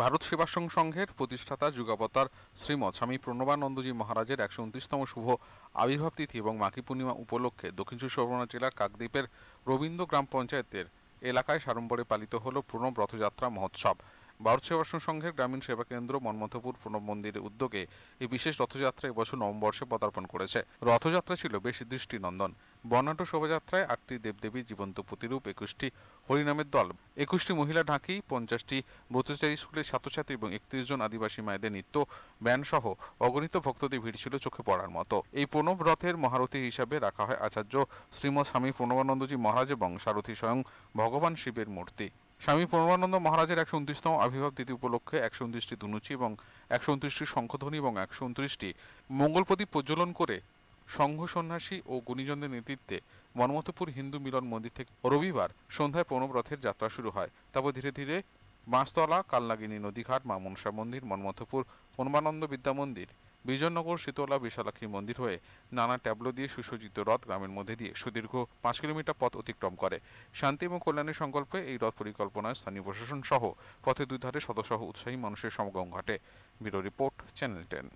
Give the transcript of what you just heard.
ভারত সেবাশ্রম সংঘের প্রতিষ্ঠাতা, যুগাবতার শ্রীমৎ স্বামী প্রণবানন্দজি মহারাজের একশো উনত্রিশতম শুভ আবির্ভাব তিথি এবং মাঘী পূর্ণিমা উপলক্ষে দক্ষিণ চব্বিশ পরগনা জেলার কাকদ্বীপের রবীন্দ্র গ্রাম পঞ্চায়েতের এলাকায় সাড়ম্বরে পালিত হল প্রণব রথযাত্রা মহোৎসব। ভারত সেবাশ্রম সংঘের গ্রামীণ সেবা কেন্দ্র মন্মথপুর প্রণব মন্দিরের উদ্যোগে এই বিশেষ রথযাত্রা এবছর নববর্ষে পদার্পণ করেছে। রথযাত্রা ছিল বেশ দৃষ্টিনন্দন। বর্ণাঢ্য শোভাযাত্রায় আটটি দেবদেবী জীবন্ত প্রতিরূপ, একুশটি হরিনামের দল। একুশটি মহিলা ঢাকি, পঞ্চাশটি ব্রতচারী স্কুলের ছাত্রছাত্রী এবং একত্রিশ জন আদিবাসী মায়েদের নৃত্য, ব্যান্ড সহ অগণিত ভক্তদের ভিড় ছিল চোখে পড়ার মতো। এই প্রণব রথের মহারথী হিসাবে রাখা হয় আচার্য শ্রীমৎ স্বামী প্রণবানন্দজি মহারাজ এবং সারথী স্বয়ং ভগবান শিবের মূর্তি। স্বামী প্রণবানন্দ মহারাজের একশো উনত্রিশতম আবির্ভাব তিথি উপলক্ষে একশো উনত্রিশটি ধুনুচি এবং একশো উনত্রিশটি শঙ্খধ্বনি এবং একশো উনত্রিশটি মঙ্গল প্রদীপ প্রজ্বলন করে সংঘ সন্ন্যাসী ও গুণীজনদের নেতৃত্বে মনমথপুর হিন্দু মিলন মন্দির থেকে রবিবার সন্ধ্যায় প্রণব রথের যাত্রা শুরু হয়। তারপর ধীরে ধীরে বাঁশতলা, কালনাগিনী নদীঘাট, মা মনসা মন্দির, মনমথপুর পরমানন্দ বিদ্যা মন্দির, বিজয়নগর, শীতলা বিশালাক্ষী মন্দির হয়ে নানা ট্যাবলো দিয়ে সুসজ্জিত রথ গ্রামের মধ্যে দিয়ে সুদীর্ঘ পাঁচ কিলোমিটার পথ অতিক্রম করে। শান্তি এবং কল্যাণের সংকল্পে এই রথ পরিকল্পনায় স্থানীয় প্রশাসন সহ পথে দুই ধারে শতসহ উৎসাহী মানুষের সমাগম ঘটে। Bureau report, channel ten.